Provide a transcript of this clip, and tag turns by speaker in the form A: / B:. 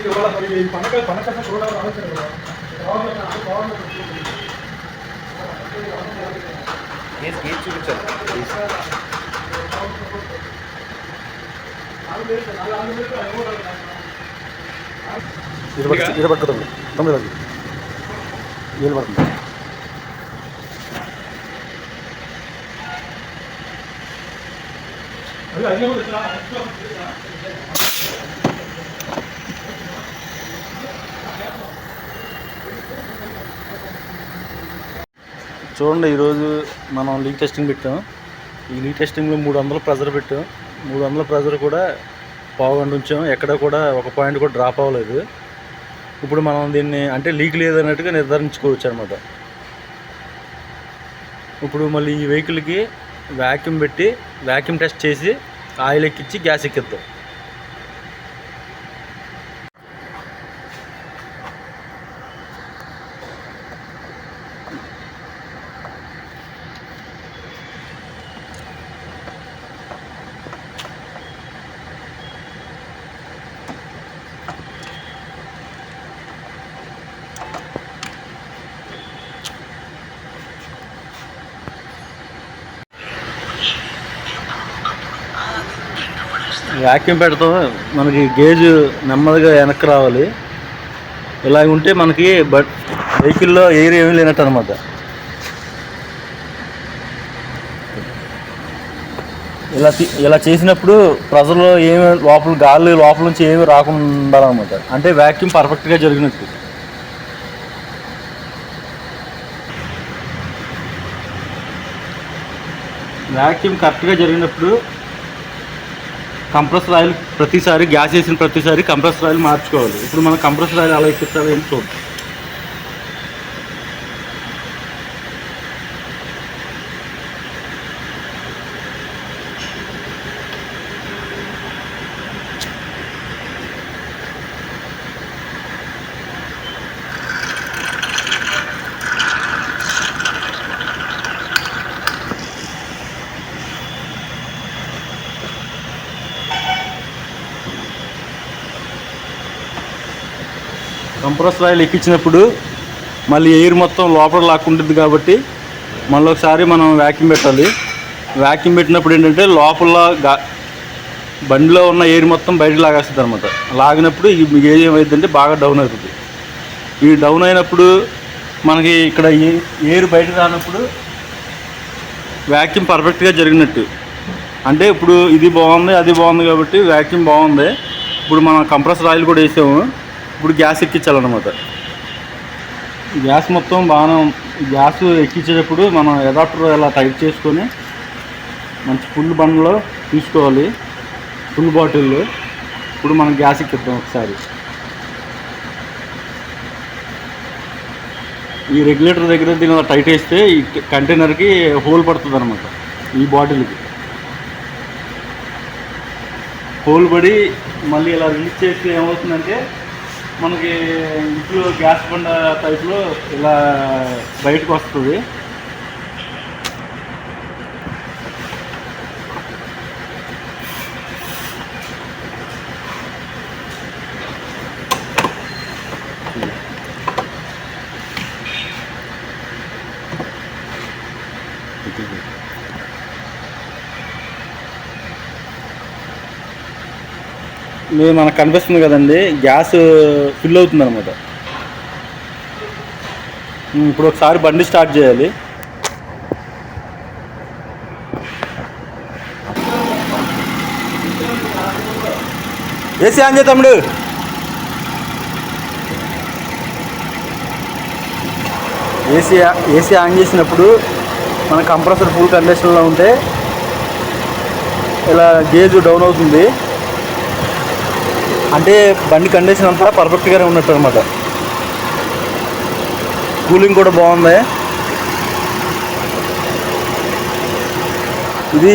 A: ఇవాళ మరి చూడాలి ఆలోచన కదా గవర్నమెంట్
B: చూపించాలి ప్లీజ్
A: ఇది పట్టు ఇది పట్టుకుంటుంది తొమ్మిది రోజులు వీలు చూడండి ఈరోజు మనం లీక్ టెస్టింగ్ పెట్టాం. ఈ లీక్ టెస్టింగ్లో మూడు వందల ప్రెజర్ పెట్టాం. మూడు వందల ప్రెజర్ కూడా పావుగంట ఉంచాం. ఎక్కడ కూడా ఒక పాయింట్ కూడా డ్రాప్ అవ్వలేదు. ఇప్పుడు మనం దీన్ని అంటే లీక్ లేదన్నట్టుగా నిర్ధారించుకోవచ్చు అనమాట ఇప్పుడు మళ్ళీ ఈ వెహికల్కి వ్యాక్యూమ్ పెట్టి వ్యాక్యూమ్ టెస్ట్ చేసి ఆయిల్ ఎక్కించి గ్యాస్ ఎక్కిద్దాం. వ్యాక్యూమ్ పెడతాం. మనకి గేజ్ నెమ్మదిగా వెనక్కి రావాలి. ఇలా ఉంటే మనకి బట్ వెహికల్లో ఎయిర్ ఏమీ లేనట్టు అనమాట ఇలా ఇలా చేసినప్పుడు ప్రజలు ఏమి లోపల గాలి లోపల నుంచి ఏమి రాకుండా ఉండాలన్నమాట. అంటే వ్యాక్యూమ్ పర్ఫెక్ట్గా జరిగినట్టు. వ్యాక్యూమ్ కరెక్ట్గా జరిగినప్పుడు కంప్రెసర్ ఆయిల్ ప్రతిసారి గ్యాస్ వేసిన ప్రతిసారి కంప్రెసర్ ఆయిల్ మార్చుకోవాలి. ఇప్పుడు మనం కంప్రెసర్ ఆయిల్ అలా ఎక్కిస్తారో ఏం చూద్దాం. కంప్రెసర్ ఆయిల్ ఎక్కించినప్పుడు మళ్ళీ ఎయిర్ మొత్తం లోపల లాక్కుంటుంది కాబట్టి మళ్ళీ ఒకసారి మనం వ్యాక్యూమ్ పెట్టాలి. వ్యాక్యూమ్ పెట్టినప్పుడు ఏంటంటే లోపల బండిలో ఉన్న ఎయిర్ మొత్తం బయటకు లాగేస్తుంది అనమాట లాగినప్పుడు ఈ ఏది ఏమైందంటే బాగా డౌన్ అవుతుంది. ఈ డౌన్ అయినప్పుడు మనకి ఇక్కడ ఏ- ఎయిర్ బయటకు రానప్పుడు వ్యాక్యూమ్ పర్ఫెక్ట్గా జరిగినట్టు. అంటే ఇప్పుడు ఇది బాగుంది అది బాగుంది కాబట్టి వ్యాక్యూమ్ బాగుంది. ఇప్పుడు మనం కంప్రెసర్ ఆయిల్ కూడా వేసాము. ఇప్పుడు గ్యాస్ ఎక్కించాలన్నమాట. గ్యాస్ మొత్తం బాగా గ్యాస్ ఎక్కించేటప్పుడు మనం ఎదాప్టర్ ఇలా టైట్ చేసుకొని మంచి ఫుల్ బండ్లో తీసుకోవాలి. ఫుల్ బాటిల్లో ఇప్పుడు మనం గ్యాస్ ఎక్కిద్దాం ఒకసారి. ఈ రెగ్యులేటర్ దగ్గర దీని టైట్ వేస్తే ఈ కంటైనర్కి హోల్ పడుతుంది అనమాట ఈ బాటిల్కి హోల్ పడి మళ్ళీ ఇలా రిలీజ్ చేస్తే ఏమవుతుందంటే మనకి ఇంట్లో గ్యాస్ బండ టైప్లో ఇలా బయటకు వస్తుంది. మీరు మనకు కనిపిస్తుంది కదండి గ్యాస్ ఫిల్ అవుతుంది అనమాట ఇప్పుడు ఒకసారి బండి స్టార్ట్ చేయాలి. ఏసీ ఆన్ తమ్ముడు. ఏసీ ఏసీ ఆన్ చేసినప్పుడు మన కంప్రెసర్ ఫుల్ కండిషన్లో ఉంటే ఇలా గేజ్ డౌన్ అవుతుంది. అంటే బండి కండిషన్ అంతా పర్ఫెక్ట్గానే ఉన్నట్టు అనమాట కూలింగ్ కూడా బాగుంది. ఇది